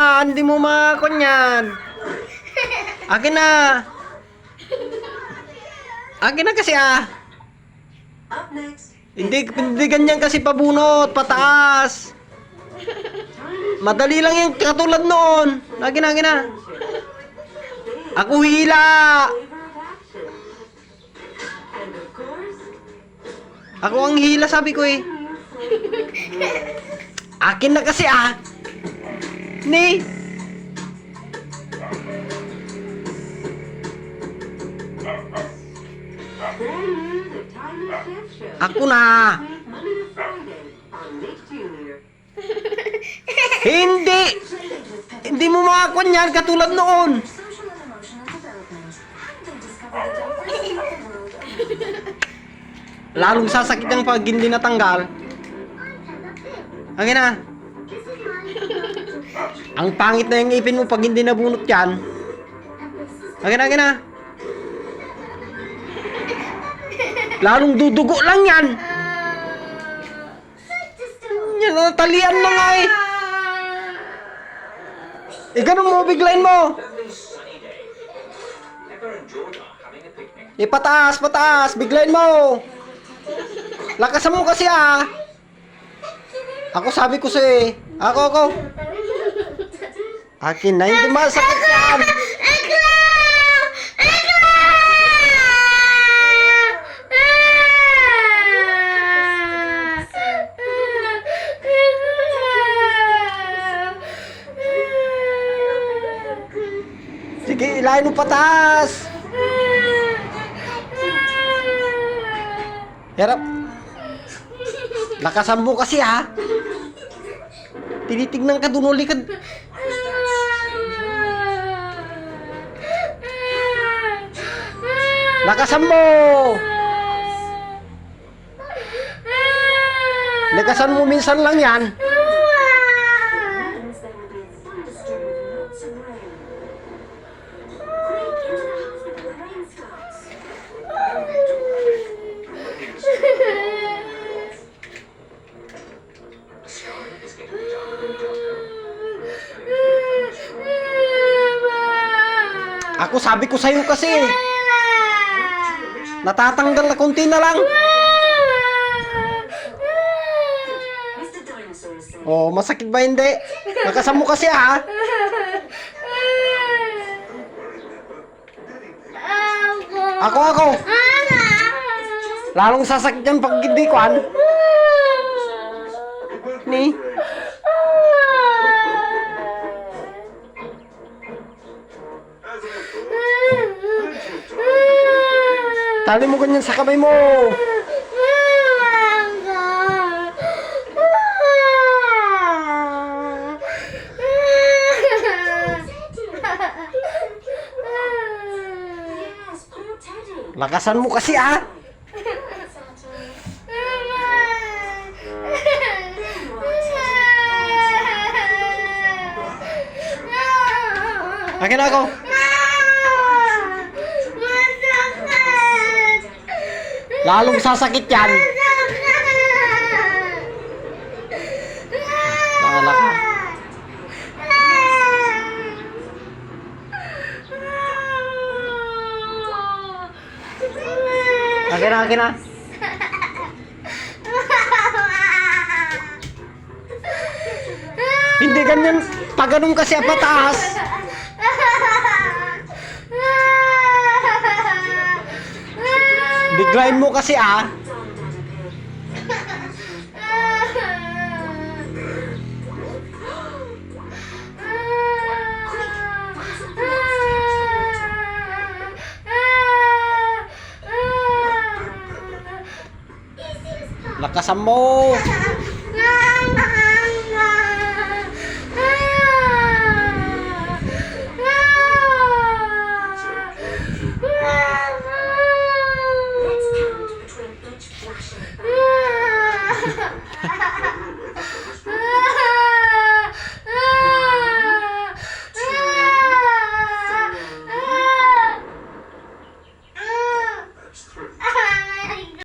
Hindi mo makunyan. Akin na. Akin na kasi ah. Up next, Hindi, hindi ganyan kasi pabunot, pataas. Madali lang yung katulad noon. Lagi na, lagi na. Ako hila. Ako ang hila sabi ko eh. Akin na kasi ah. Ni. Ako na. Hindi. Hindi mo makakuan yan katulad noon. Lalong sasakit ang pag hindi natanggal. Akin na. Ang pangit na yung ipin mo pag hindi nabunot yan. Akin na, akin na. Lalong dudugo lang yan. Yan, natalian na nga eh. Eh, ganun mo, biglayin mo. Eh, pataas, pataas, biglayin mo. Lakasan mo kasi ah. Ako sabi ko sa'yo eh. Ako, ako. Akin na, hindi masakit yan. Sige, ilahin mo pataas. Harap. Lakasan mo kasi ha. Tinitignan ka dun uli ka. Laka mo! Lekasan mo minsan lang yan. Ako sabi ko sa'yo kasi. Natatanggal na konti na lang. Oh, masakit ba hindi? Lakasan mo kasi ha. Ako, ako. Lalong sasakit yan pag hindi ko an. Ni. Tali mo ganyan sa kamay mo. Lakasan mo kasi ha. Akin ako. Lalong sasakit yan. Bahala ka. Akin na, akin na. Hindi ganyan. Pag ganun kasi pataas. Biglayin mo kasi ah. Lakasan mo.